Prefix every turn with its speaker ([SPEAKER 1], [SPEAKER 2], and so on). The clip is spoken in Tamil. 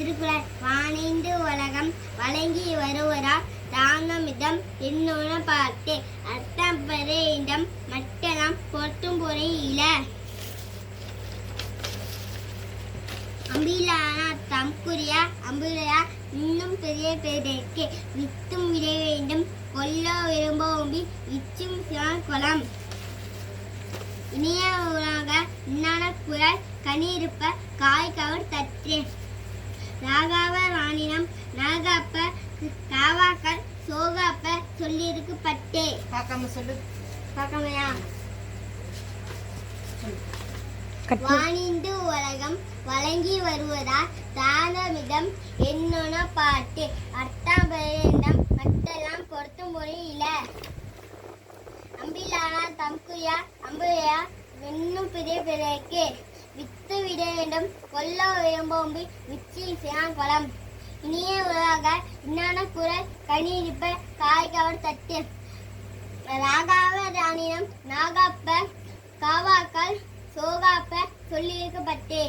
[SPEAKER 1] திருக்குறள் வாணிந்து உலகம் வழங்கி வருவரால் தானமிதம் என்னுண பார்த்து அர்த்தம் பெறையிடம் மட்டெல்லாம் பொருத்தும் பொறை அம்பிலான தம்குரிய அம்புலையா இன்னும் பெரிய பெருக்கு வித்தும் விட வேண்டும் கொல்ல விரும்பி விச்சும் சிவன் குளம் இனிய உலக இன்னான குரல் கனியிருப்ப காய் கவர் தற்று ராகாவ ராணினம் நாகாப்ப காவாக்கள் சோகாப்ப சொல்லியிருக்கு பட்டே
[SPEAKER 2] பார்க்காம சொல்லு.
[SPEAKER 1] பார்க்கமையா? வாணிந்து உலகம் வழங்கி வருவதால் தானமிதம் என்னொன பாட்டு. அர்த்தம் பெயரிடம் மற்றெல்லாம் பொருத்தும் மொழி இல அம்பிலானா தம்குயா அம்புயா வெண்ணும் பெரிய பிறகு வித்து வேண்டும். கொல்ல விரும்போம்பி விச்சி சியான் குளம் இனிய உலக இன்னான குரல் கனியிருப்ப காய் கவர் தட்டு. ராகாவ ராணினம் நாகாப்ப காவாக்கள் சோகாப்ப சொல்லியிருக்கப்பட்டே.